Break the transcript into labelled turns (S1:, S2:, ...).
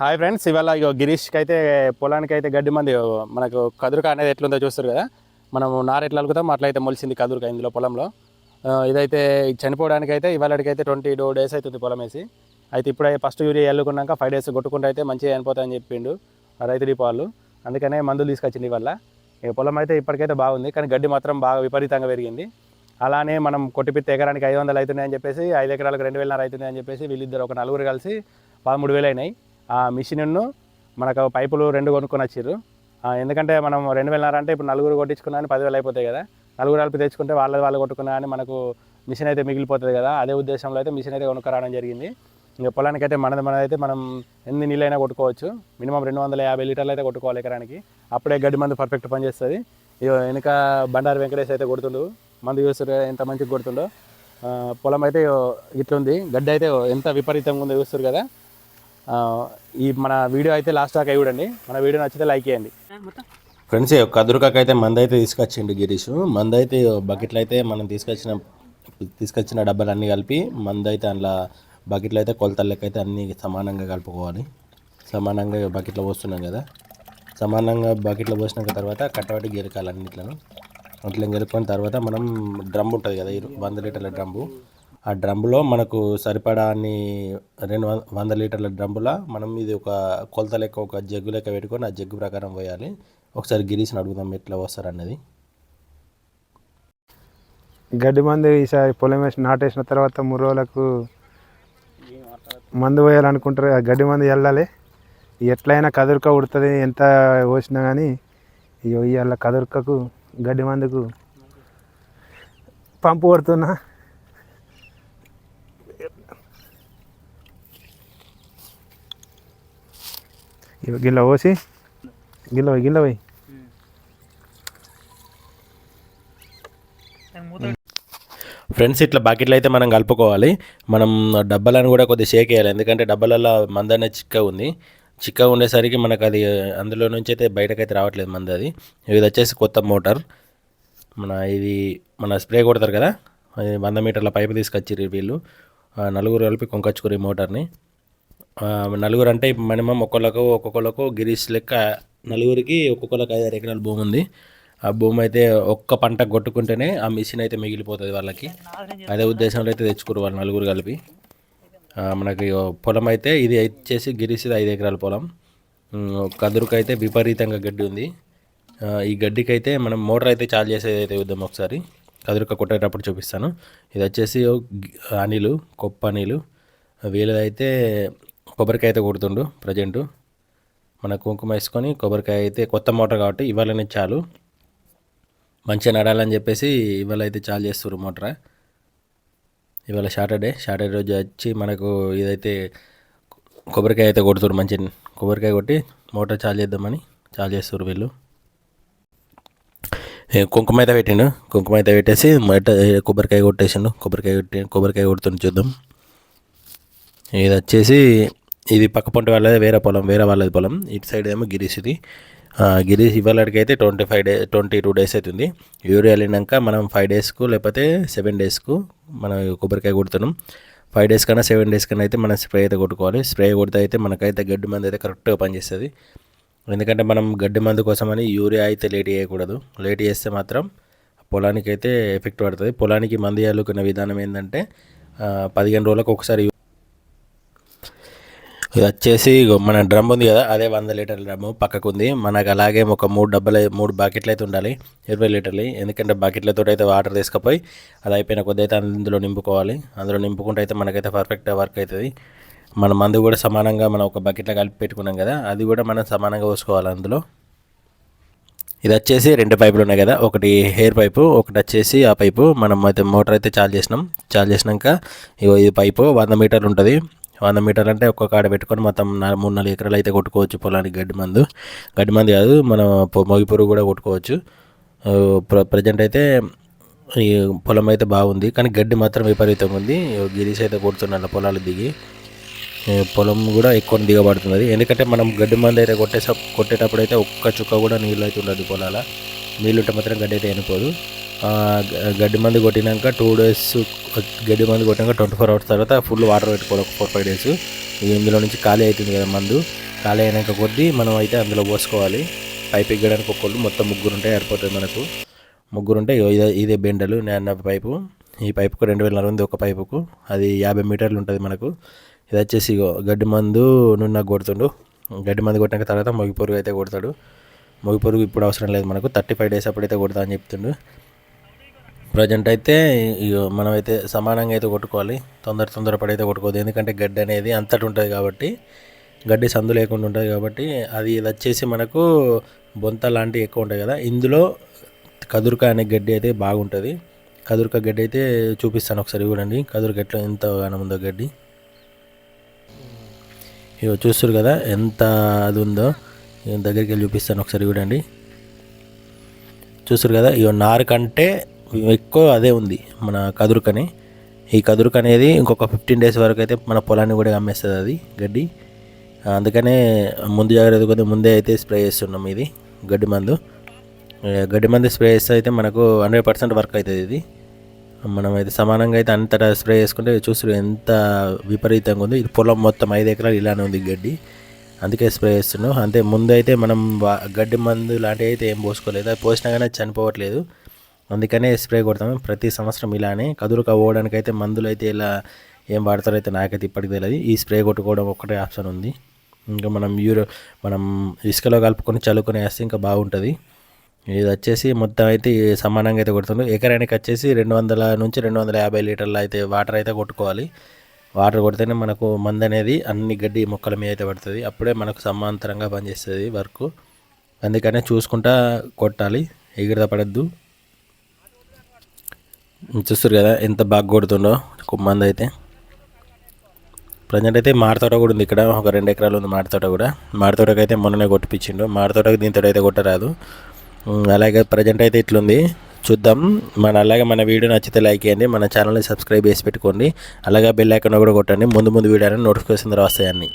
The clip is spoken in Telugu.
S1: హాయ్ ఫ్రెండ్స్ ఇవాళ ఇగో గిరీష్కి అయితే పొలానికి అయితే గడ్డి మంది మనకు కదురుక అనేది ఎట్లుందో చూస్తారు కదా. మనం నారు ఎట్లా అలుగుతాం అట్లయితే మొలిసింది కదురుక ఇందులో పొలంలో. ఇదైతే చనిపోవడానికి అయితే ఇవాళకి అయితే ట్వంటీ టూ డేస్ అవుతుంది పొలం వేసి. అయితే ఇప్పుడే ఫస్ట్ యూరియా ఎల్లుకున్నాక ఫైవ్ డేస్ కొట్టుకుంటే అయితే మంచిగా చనిపోతాయని చెప్పిండు ఆ రైతు వాళ్ళు అందుకనే మందులు తీసుకొచ్చింది ఇవాళ. ఇక పొలం అయితే ఇప్పటికైతే బాగుంది కానీ గడ్డి మాత్రం బాగా విపరీతంగా పెరిగింది. అలానే మనం కొట్టిపిత్త ఎకరానికి ఐదు వందలు అవుతున్నాయని చెప్పేసి ఐదు ఎకరాలకు రెండు వేలన్నర అవుతున్నాయని చెప్పేసి వీళ్ళిద్దరు ఒక నలుగురు కలిసి పదమూడు వేలు అయినాయి. ఆ మిషన్ను మనకు పైపులు రెండు కొనుక్కొని వచ్చిర్రు. ఎందుకంటే మనం రెండు వేలన్నర అంటే ఇప్పుడు నలుగురు కొట్టించుకున్నా అని పదివేలు అయిపోతాయి కదా. నలుగురు కలిపి తెచ్చుకుంటే వాళ్ళది వాళ్ళు కొట్టుకున్నా అని మనకు మిషన్ అయితే మిగిలిపోతుంది కదా. అదే ఉద్దేశంలో అయితే మిషన్ అయితే కొనుక్కరావడం జరిగింది. ఇంకా పొలానికి అయితే మనది మనదైతే మనం ఎన్ని నీళ్ళైనా కొట్టుకోవచ్చు. మినిమం రెండు వందల యాభై లీటర్లు అయితే కొట్టుకోవాలి ఎకరానికి. అప్పుడే గడ్డి మందు పర్ఫెక్ట్ పనిచేస్తుంది. వెనుక బండారు వెంకటేష్ అయితే కొడుతుండు. మందు చూస్తారు ఎంత మంచిగా కొడుతుండో. పొలం అయితే ఇట్లుంది. గడ్డి అయితే ఎంత విపరీతంగా ఉందో చూస్తారు కదా. ఈ మన వీడియో అయితే లాస్ట్ దాకా చూడండి. మన వీడియో నచ్చితే లైక్ చేయండి. ఫ్రెండ్స్ కదురుకాక అయితే మంద అయితే తీసుకొచ్చిండు గిరీష్. మంద అయితే బకెట్లు అయితే మనం తీసుకొచ్చిన తీసుకొచ్చిన డబ్బాలు అన్నీ కలిపి మంద అయితే అందులో బకెట్లు అయితే కొలతల లెక్క అయితే అన్నీ సమానంగా కలుపుకోవాలి. సమానంగా బకెట్లో పోస్తున్నాం కదా. సమానంగా బకెట్లో పోసినాక తర్వాత కట్టబట్టి గెరకాలి అన్నిట్లను. అట్లా గెలుపుకున్న తర్వాత మనం డ్రమ్ ఉంటుంది కదా వంద లీటర్ల డ్రమ్ము. ఆ డ్రమ్ములో మనకు సరిపడా అన్ని రెండు వంద లీటర్ల డ్రమ్ములో మనం ఇది ఒక కొలత లెక్క ఒక జగ్గు లెక్క పెట్టుకొని ఆ జగ్గు ప్రకారం పోయాలి. ఒకసారి గిరీష్ని అడుగుదాం ఎట్లా వస్తారు అన్నది.
S2: గడ్డి మందు ఈసారి పొలం వేసి నాటేసిన తర్వాత మూడు రోజులకు మందు పోయాలనుకుంటారు. ఆ గడ్డి మందు వెళ్ళాలి ఎట్లయినా కదురుక ఉడుతుంది ఎంత పోసినా కానీ ఇవాళ కదురుకకు గడ్డి మందుకు పంపు కొడుతున్నా. గిల్ల పోసి గిల్ల పోయి గిల్ల పోయి
S1: ఫ్రెండ్స్ ఇట్లా బకెట్లు అయితే మనం కలుపుకోవాలి. మనం డబ్బాలను కూడా కొద్దిగా షేక్ వేయాలి ఎందుకంటే డబ్బాలలో మంద అనేది చిక్క ఉంది. చిక్క ఉండేసరికి మనకు అది అందులో నుంచి అయితే బయటకైతే రావట్లేదు మంది అది. ఇది వచ్చేసి కొత్త మోటార్. మన ఇది మన స్ప్రే కొడతారు కదా? అది వంద మీటర్ల పైపు తీసుకొచ్చిర్రు వీళ్ళు. నలుగురు కలిపి కొంకొచ్చుకురు ఈ మోటార్ని. నలుగురు అంటే మినిమం ఒక్కొక్కలకు ఒక్కొక్కలకు గిరీష్ లెక్క నలుగురికి ఒక్కొక్కరికి ఐదారు ఎకరాల భూమి ఉంది. ఆ భూమి అయితే ఒక్క పంట కొట్టుకుంటేనే ఆ మిషన్ అయితే మిగిలిపోతుంది వాళ్ళకి. అదే ఉద్దేశంలో అయితే తెచ్చుకోరు వాళ్ళు నలుగురు కలిపి. మనకి పొలం అయితే ఇది వచ్చేసి గిరీష్ది ఐదు ఎకరాల పొలం. కదురుకు అయితే విపరీతంగా గడ్డి ఉంది. ఈ గడ్డికి అయితే మనం మోటార్ అయితే చార్జ్ చేసేది అయితే చూద్దాం ఒకసారి. కదురుక కొట్టేటప్పుడు చూపిస్తాను. ఇది వచ్చేసి అనిలు కొప్ప అనిలు వీళ్ళదైతే కొబ్బరికాయ అయితే కొడుతుండు ప్రజెంటు. మన కుంకుమ వేసుకొని కొబ్బరికాయ అయితే కొత్త మోటార్ కాబట్టి ఇవాళనే చాలు. మంచిగా నడాలని చెప్పేసి ఇవాళ అయితే చాలు చేస్తారు మోటార్. ఇవాళ సాటర్డే సాటర్డే రోజు వచ్చి మనకు ఇదైతే కొబ్బరికాయ అయితే కొడుతురు మంచి కొబ్బరికాయ కొట్టి మోటార్ చాలు చేద్దామని చాలు చేస్తారు వీళ్ళు. కుంకుమ అయితే పెట్టిండు కుంకుమ అయితే పెట్టేసి మొదట కొబ్బరికాయ కొట్టేసిండు కొబ్బరికాయ కొట్టి కొబ్బరికాయ కొడుతుండు చూద్దాం. ఇది వచ్చేసి ఇది పక్క పొంటి వాళ్ళది వేరే పొలం వేరే వాళ్ళది పొలం. ఇటు సైడ్ ఏమో గిరీష్ ఇది. గిరీష్ ఇవాళకి అయితే twenty five day twenty two days అవుతుంది. యూరియా వెళ్ళినాక మనం ఫైవ్ డేస్కు లేకపోతే సెవెన్ డేస్కు మనం కొబ్బరికాయ కొడుతున్నాం. ఫైవ్ డేస్ కన్నా సెవెన్ డేస్ కన్నా అయితే మనం స్ప్రే అయితే కొట్టుకోవాలి. స్ప్రే కొడితే అయితే మనకైతే గడ్డి మందు అయితే కరెక్ట్గా పనిచేస్తుంది. ఎందుకంటే మనం గడ్డి మందు కోసమని యూరియా అయితే లేట్ చేయకూడదు. లేట్ చేస్తే మాత్రం పొలానికి అయితే ఎఫెక్ట్ పడుతుంది. పొలానికి మందు చేయాలనుకున్న విధానం ఏంటంటే పదిహేను రోజులకు ఒకసారి ఇది వచ్చేసి మన డ్రమ్ ఉంది కదా అదే వంద లీటర్ల డ్రమ్ పక్కకు ఉంది మనకు అలాగే ఒక మూడు డబ్బాలు మూడు బకెట్లు అయితే ఉండాలి ఇరవై లీటర్లు. ఎందుకంటే బకెట్లతో అయితే వాటర్ తీసుకుపోయి అది అయిపోయిన కొద్ది అయితే అందులో నింపుకోవాలి. అందులో నింపుకుంటే అయితే మనకైతే పర్ఫెక్ట్ వర్క్ అవుతుంది మన మందు కూడా సమానంగా మనం ఒక బకెట్లో కలిపి పెట్టుకున్నాం కదా అది కూడా మనం సమానంగా పోసుకోవాలి అందులో. ఇది వచ్చేసి రెండు పైపులు ఉన్నాయి కదా ఒకటి హెయిర్ పైపు ఒకటి వచ్చేసి ఆ పైపు మనం అయితే మోటార్ అయితే చార్జ్ చేసినాం. చార్జ్ చేసినాక ఇగో ఈ పైపు వంద మీటర్లు ఉంటుంది. వంద మీటర్లు అంటే ఒక్క కాడ పెట్టుకొని మొత్తం మూడు నాలుగు ఎకరాలు అయితే కొట్టుకోవచ్చు పొలానికి గడ్డి మందు. గడ్డి మందు కాదు మనం మొగి పురుగు కూడా కొట్టుకోవచ్చు. ప్ర ప్రజెంట్ అయితే ఈ పొలం అయితే బాగుంది కానీ గడ్డి మాత్రం విపరీతంగా ఉంది. గిరీస్ అయితే కొడుతున్నాడు పొలాలు దిగి. పొలం కూడా ఎక్కువ దిగబడుతున్నది. ఎందుకంటే మనం గడ్డి మందు అయితే కొట్టేస కొట్టేటప్పుడు అయితే ఒక్క చుక్క కూడా నీళ్ళు అయితే ఉండదు పొలాల. నీళ్ళు ఉంటే మాత్రం గడ్డి అయితే చనిపోదు గడ్డి మందు కొట్టినాక టూ డేస్ గడ్డి మందు కొట్టినాక ట్వంటీ ఫోర్ అవర్స్ తర్వాత ఫుల్ వాటర్ పెట్టుకోవాలి ఒక ఫోర్ ఫైవ్ డేస్ ఇందులో నుంచి ఖాళీ అవుతుంది కదా మందు. ఖాళీ అయినాక కొద్దీ మనం అయితే అందులో పోసుకోవాలి. పైప్ ఎగ్గడానికి ఒక్కళ్ళు మొత్తం ముగ్గురు ఉంటాయి ఏర్పడుతుంది మనకు. ముగ్గురు ఉంటే ఇగో ఇదే ఇదే బెండలు నేను పైపు. ఈ పైపుకు రెండు వేల ఉంది ఒక పైపుకు. అది యాభై మీటర్లు ఉంటుంది మనకు. ఇది వచ్చేసి ఇగో గడ్డి మందు నున్న కొడుతుండు. గడ్డి మందు కొట్టినాక తర్వాత మొగి పురుగు అయితే కొడతాడు. మొగి పురుగు ఇప్పుడు అవసరం లేదు మనకు. థర్టీ ఫైవ్ డేస్ అప్పుడైతే కొడతా అని చెప్తుండు. ప్రజెంట్ అయితే ఇగో మనమైతే సమానంగా అయితే కొట్టుకోవాలి. తొందర తొందర అయితే కొట్టుకోవద్దు. ఎందుకంటే గడ్డి అనేది అంతటి ఉంటుంది కాబట్టి గడ్డి సందు లేకుండా ఉంటుంది కాబట్టి అది ఇది వచ్చేసి మనకు బొంత లాంటివి ఎక్కువ ఉంటాయి కదా. ఇందులో కదురుక అనే గడ్డి అయితే బాగుంటుంది. కదురుక గడ్డి అయితే చూపిస్తాను ఒకసారి చూడండి. కదురుక ఎట్లా ఎంత గానం ఉందో గడ్డి. ఇగో చూస్తారు కదా ఎంత అది ఉందో. దగ్గరికి వెళ్ళి చూపిస్తాను ఒకసారి చూడండి. చూస్తారు కదా ఇగో నారు కంటే ఎక్కువ అదే ఉంది మన కదురుకని. ఈ కదురుక అనేది ఇంకొక ఫిఫ్టీన్ డేస్ వరకు అయితే మన పొలాన్ని కూడా అమ్మేస్తుంది అది గడ్డి. అందుకనే ముందు జాగ్రత్త కొద్దిగా ముందే అయితే స్ప్రే చేస్తున్నాం ఇది గడ్డి మందు. గడ్డి మందు స్ప్రే చేస్తే అయితే మనకు హండ్రెడ్ పర్సెంట్ వర్క్ అవుతుంది ఇది. మనం అయితే సమానంగా అయితే అంతటా స్ప్రే చేసుకుంటే చూసి ఎంత విపరీతంగా ఉంది. ఇది పొలం మొత్తం ఐదు ఎకరాలు ఇలానే ఉంది గడ్డి. అందుకే స్ప్రే చేస్తున్నాం. అంతే ముందు అయితే మనం గడ్డి మందు లాంటివి అయితే ఏం పోసుకోలేదు. అది పోసినా కానీ చనిపోవట్లేదు. అందుకనే స్ప్రే కొడతాము. ప్రతి సంవత్సరం ఇలానే కదులు పోవడానికి అయితే మందులు అయితే ఇలా ఏం వాడతారో అయితే నాకైతే ఇప్పటికి తెలియదు ఈ స్ప్రే కొట్టుకోవడం ఒక్కటే ఆప్షన్ ఉంది. ఇంకా మనం యూరో మనం ఇసుకలో కలుపుకొని చల్లుకొని వేస్తే ఇంకా బాగుంటుంది. ఇది వచ్చేసి మొత్తం అయితే సమానంగా అయితే కొడుతుంది ఎకరానికి వచ్చేసి రెండు వందల నుంచి రెండు వందల యాభై లీటర్లు అయితే వాటర్ అయితే కొట్టుకోవాలి. వాటర్ కొడితేనే మనకు మందు అనేది అన్ని గడ్డి మొక్కల మీద అయితే పడుతుంది. అప్పుడే మనకు సమాంతరంగా పనిచేస్తుంది వర్క్. అందుకనే చూసుకుంటా కొట్టాలి. ఎగిరిత పడద్దు. చూస్తారు కదా ఎంత బాగా కొడుతుండో కుమ్మంది అయితే. ప్రజెంట్ అయితే మాడతోట కూడా ఉంది ఇక్కడ ఒక రెండు ఎకరాలు ఉంది మాడతోట కూడా. మాడతోటకు అయితే మొన్ననే కొట్టిపించిండు. మాడతోటకి దీంతో అయితే కొట్టరాదు. అలాగే ప్రజెంట్ అయితే ఇట్లుంది. చూద్దాం. మన అలాగే మన వీడియో నచ్చితే లైక్ చేయండి. మన ఛానల్ని సబ్స్క్రైబ్ చేసి పెట్టుకోండి. అలాగే బెల్ ఐకాన్ కూడా కొట్టండి. ముందు ముందు వీడియో నోటిఫికేషన్ ద్వారా వస్తాయన్నీ.